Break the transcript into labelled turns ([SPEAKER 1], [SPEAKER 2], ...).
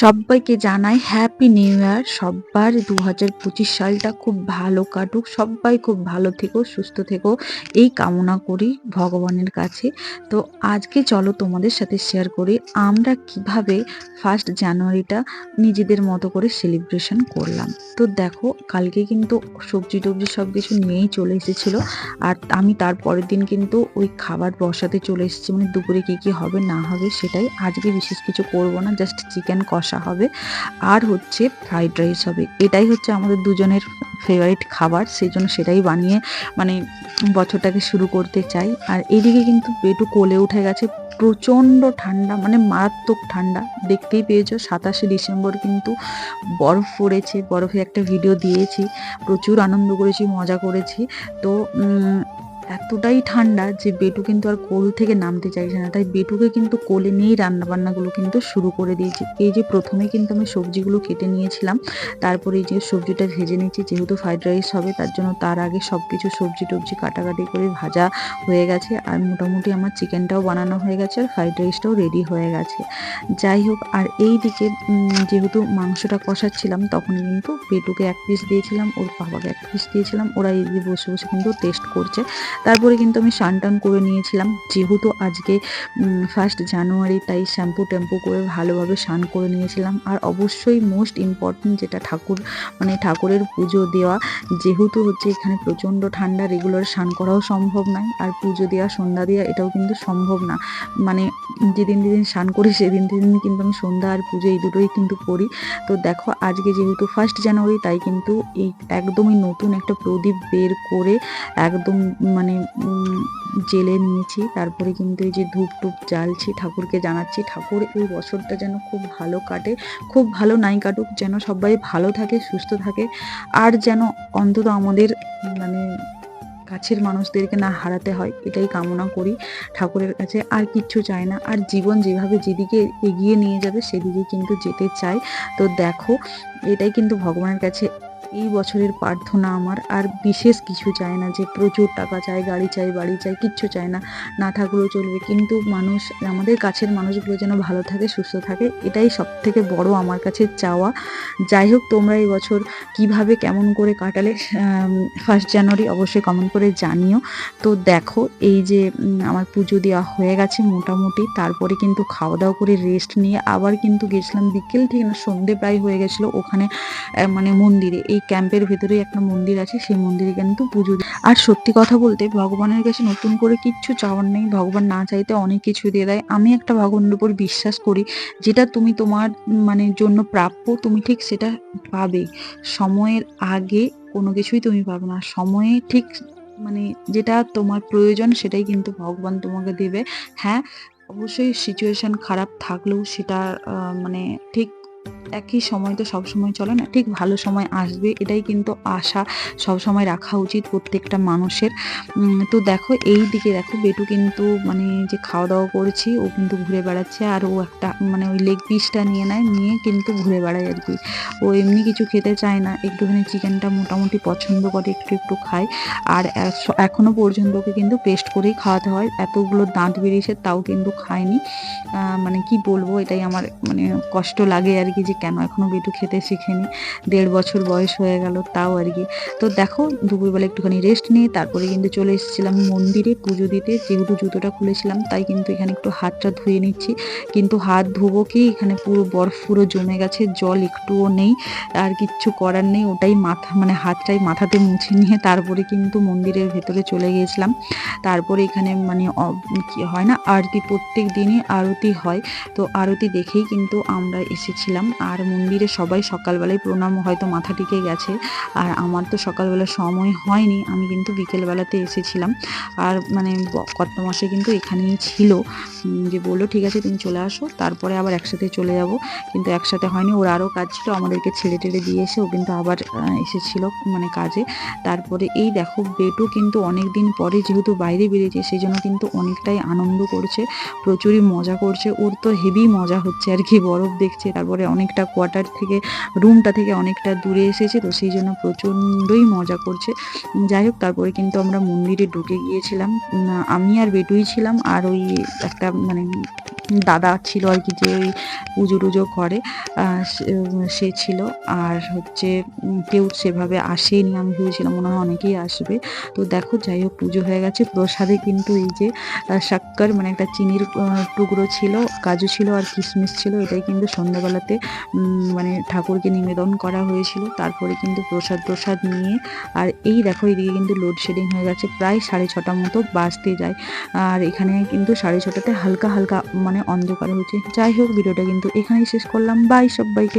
[SPEAKER 1] সব্বাইকে জানাই happy new year সব্বার দু হাজার পঁচিশ সালটা খুব ভালো কাটুক। সব্বাই খুব ভালো থেকো, সুস্থ থেকো। এই কামনা করি ভগবানের কাছে। তো আজকে চলো তোমাদের সাথে শেয়ার করি আমরা কীভাবে ফার্স্ট জানুয়ারিটা নিজেদের মতো করে সেলিব্রেশন করলাম। তো দেখো, কালকে কিন্তু সবজি টবজি সব কিছু নিয়েই চলে এসেছিল। আর আমি তার পরের দিন কিন্তু ওই খাবার বসাতে চলে এসেছি। মানে দুপুরে কী কী হবে না হবে সেটাই আজকে বিশেষ কিছু করব না জাস্ট চিকেন কষা। হবে। আর হচ্ছে ফ্রাইড রাইস হবে। এটাই হচ্ছে আমাদের দুজনের ফেভারিট খাবার। সেই জন্য সেটাই বানিয়ে মানে বছরটাকে শুরু করতে চাই। আর এদিকে কিন্তু পেটু কোলে উঠে গেছে। প্রচণ্ড ঠান্ডা মানে মারাত্মক ঠান্ডা। দেখতেই পেয়েছ, সাতাশে ডিসেম্বর কিন্তু বরফ পড়েছে। বরফে একটা ভিডিও দিয়েছি। প্রচুর আনন্দ করেছি, মজা করেছি। তো এতটাই ঠান্ডা যে বেটু কিন্তু আর কোল থেকে নামতে চাইছে না। তাই বেটুকে কিন্তু কোলে নিয়েই রান্নাবান্নাগুলো কিন্তু শুরু করে দিয়েছি। এই যে প্রথমে কিন্তু আমি সবজিগুলো কেটে নিয়েছিলাম, তারপরে এই যে সবজিটা ভেজে নিয়েছি যেহেতু ফ্রাইড রাইস হবে, তার জন্য তার আগে সব কিছু সবজি টবজি কাটাকাটি করে ভাজা হয়ে গেছে আর মোটামুটি আমার চিকেনটাও বানানো হয়ে গেছে আর ফ্রাইড রাইসটাও রেডি হয়ে গেছে। যাই হোক, আর এই দিকে যেহেতু মাংসটা কষাচ্ছিলাম, তখন কিন্তু বেটুকে এক পিস দিয়েছিলাম, ওর বাবাকে এক পিস দিয়েছিলাম, ওরা এই বসে বসে কিন্তু টেস্ট করছে। তারপরে কিন্তু আমি স্নান টান করে নিয়েছিলাম। যেহেতু আজকে ফার্স্ট জানুয়ারি তাই শ্যাম্পু ট্যাম্পু করে ভালোভাবে স্নান করে নিয়েছিলাম। আর অবশ্যই মোস্ট ইম্পর্টেন্ট যেটা ঠাকুর মানে ঠাকুরের পুজো দেওয়া, যেহেতু হচ্ছে এখানে প্রচণ্ড ঠান্ডা রেগুলার স্নান করাও সম্ভব নয়। আর পুজো দেওয়া, সন্ধ্যা দেওয়া, এটাও কিন্তু সম্ভব না। মানে যেদিন যেদিন স্নান করি, সেদিন সেদিন কিন্তু আমি সন্ধ্যা আর পুজো এই দুটোই কিন্তু করি। তো দেখো, আজকে যেহেতু ফার্স্ট জানুয়ারি তাই কিন্তু এই একদমই নতুন একটা প্রদীপ বের করে, একদম মানে উম, জেলে নিয়েছি। তারপরে কিন্তু এই যে ধূপ টুপ জ্বালছি ঠাকুরকে জানাচ্ছি ঠাকুর এই বছরটা যেন খুব ভালো কাটে। খুব ভালো নাই কাটুক যেন সবাই ভালো থাকে সুস্থ থাকে। আর যেন অন্তত আমাদের মানে কাছের মানুষদেরকে না হারাতে হয় এটাই কামনা করি। ঠাকুরের কাছে আর কিচ্ছু চাই না। আর জীবন যেভাবে যেদিকে এগিয়ে নিয়ে যাবে সেদিকে কিন্তু যেতে চাই। তো দেখো এটাই কিন্তু ভগবানের কাছে এই বছরের প্রার্থনা আমার, আর বিশেষ কিছু চাই না যে প্রচুর টাকা চাই গাড়ি চাই বাড়ি চাই কিচ্ছু চায় না। না থাকলেও চলবে, কিন্তু মানুষ, আমাদের কাছের মানুষগুলো যেন ভালো থাকে, সুস্থ থাকে, এটাই সব থেকে বড় আমার কাছে চাওয়া। যাই হোক, তোমরা এই বছর কীভাবে, কেমন করে কাটালে ফার্স্ট জানুয়ারি অবশ্যই কমেন্ট করে জানিও। তো দেখো, এই যে আমার পুজো দেওয়া হয়ে গেছে মোটামুটি, তারপরে কিন্তু খাওয়া দাওয়া করে রেস্ট নিয়ে আবার কিন্তু গেছিলাম বিকেল থেকে না, সন্ধে প্রায় হয়ে গেছিল ওখানে মানে মন্দিরে। এই ক্যাম্পের ভেতরেই একটা মন্দির আছে, সেই মন্দিরে কিন্তু পুজো। আর সত্যি কথা বলতে ভগবানের কাছে নতুন করে কিচ্ছু চাওয়ার নেই। ভগবান না চাইতে অনেক কিছু দিয়ে দেয়। আমি একটা ভগবানের উপর বিশ্বাস করি, যেটা তুমি তোমার মানে জন্য প্রাপ্য, তুমি ঠিক সেটা পাবে। সময়ের আগে কোনো কিছুই তুমি পাবে না। সময়ে ঠিক মানে যেটা তোমার প্রয়োজন সেটাই কিন্তু ভগবান তোমাকে দেবে। হ্যাঁ অবশ্যই সিচুয়েশান খারাপ থাকলেও সেটা মানে ঠিক একই সময় তো সব সময় চলে না, ঠিক ভালো সময় আসবে, এটাই কিন্তু আশা সব সময় রাখা উচিত প্রত্যেকটা মানুষের। তো দেখো, এই দিকে দেখো, বেটু কিন্তু মানে যে খাওয়া দাওয়া করেছি, ও কিন্তু ঘুরে বেড়াচ্ছে, আর ও একটা মানে ওই লেগ পিসটা নিয়ে নেয়, নিয়ে কিন্তু ঘুরে বেড়ায় আর কি। ও এমনি কিছু খেতে চায় না, একটুখানি চিকেনটা মোটামুটি পছন্দ করে, একটু একটু খায়, আর এখনও এখনও পর্যন্ত ওকে কিন্তু পেস্ট করেই খাওয়াতে হয়, এতগুলো দাঁত বেরিয়েছে, তাও কিন্তু খায়নি। মানে কি বলব, এটাই আমার মানে কষ্ট লাগে আর কি যে কেন? এখনও বিটু খেতে শিখেনি। দেড় বছর বয়স হয়ে গেল তাও আর কি। তো দেখো, দুপুরবেলা একটুখানি রেস্ট নিয়ে তারপরে কিন্তু চলে এসেছিলাম মন্দিরে পুজো দিতে। যেহেতু জুতোটা খুলেছিলাম, তাই কিন্তু এখানে একটু হাতটা ধুয়ে নিচ্ছি। কিন্তু হাত ধুবো কি? এখানে পুরো বরফ পুরো জমে গেছে, জল একটুও নেই, আর কিচ্ছু করার নেই। ওটাই মাথা মানে হাতটাই মাথাতে মুছে নিয়ে তারপরে কিন্তু মন্দিরের ভেতরে চলে গিয়েছিলাম। তারপরে এখানে মানে কি হয় না? আরতি প্রত্যেক দিনই আরতি হয়। তো আরতি দেখেই কিন্তু আমরা এসেছিলাম। আর মন্দিরে সবাই সকালবেলায় প্রণাম, হয়তো মাথা টিকে গেছে। আর আমার তো সকালবেলা সময় হয়নি, আমি কিন্তু বিকেলবেলাতে এসেছিলাম। আর মানে কর্তমাসে কিন্তু এখানেই ছিল। যে বলল, ঠিক আছে, তুমি চলে আসো, তারপরে আবার একসাথে চলে যাব। কিন্তু একসাথে হয়নি, ওর আরও কাজ ছিল, আমাদেরকে ছেড়ে টেড়ে দিয়ে এসে ও কিন্তু আবার এসেছিল মানে কাজে। তারপরে এই দেখো, বেটু কিন্তু অনেক দিন পরে যেহেতু বাইরে বেরিয়েছে, সেই জন্য কিন্তু অনেকটাই আনন্দ করছে, প্রচুরই মজা করছে। ওর তো হেভি মজা হচ্ছে আর কি, বরফ দেখছে। তারপরে অনেকটা অনেকটা কোয়ার্টার থেকে রুমটা থেকে অনেকটা দূরে এসেছে, তো সেই জন্য প্রচণ্ডই মজা করছে। যাই হোক, তারপরে কিন্তু আমরা মন্দিরে ঢুকে গিয়েছিলাম। আমি আর বেটুই ছিলাম, আর ওই একটা মানে দাদা ছিল আর কি যে পুজো টুজো করে সে- ছিল। আর হচ্ছে কেউ সেভাবে আসেনি, আমি ভেবেছিলাম মনে হয় অনেকেই আসবে। তো দেখো, যাই হোক, পুজো হয়ে গেছে। প্রসাদে কিন্তু এই যে শক্কর মানে একটা চিনির টুকরো ছিল, কাজু ছিল আর কিশমিশ ছিল, এটাই কিন্তু সন্ধ্যাবেলাতে মানে ঠাকুরকে নিবেদন করা হয়েছিল। তারপরে কিন্তু প্রসাদ প্রসাদ নিয়ে, আর এই দেখো, এদিকে কিন্তু লোডশেডিং হয়ে গেছে। প্রায় সাড়ে ছটা মতো বাজতে যায়। আর এখানে কিন্তু সাড়ে ছটাতে হালকা হালকা মানে অন্ধকার হয়েছে যাই হোক ভিডিওটা কিন্তু এখানেই শেষ করলাম। বাই সবাইকে।